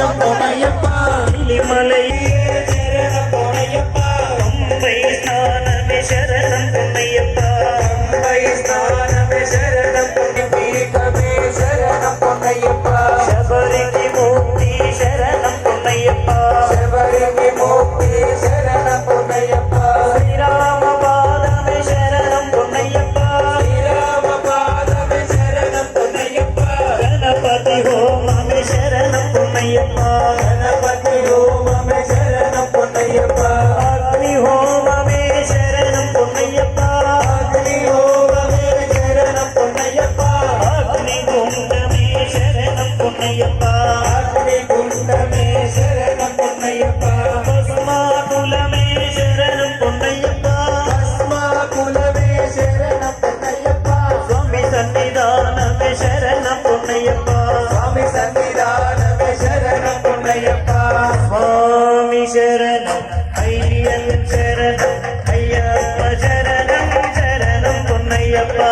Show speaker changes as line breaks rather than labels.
சரணம் போனையப்பா
இலிமலையே சரணம் போனையப்பா பம்பை ஸ்நானமே சரணம் பொன்னையப்பா
பம்பை ஸ்நானமே சரணம் பொன்னி பீഠமே சரணம் பொன்னையப்பா
சபரிக்கு மூர்த்தி சரணம் பொன்னையப்பா
சபரிக்கு மூர்த்தி சரணம் பொன்னையப்பா
பொன்னையப்பா
சரணம்
ஐயன் சரணம்
ஐயா சரணம்
சரணம் பொன்னையப்பா.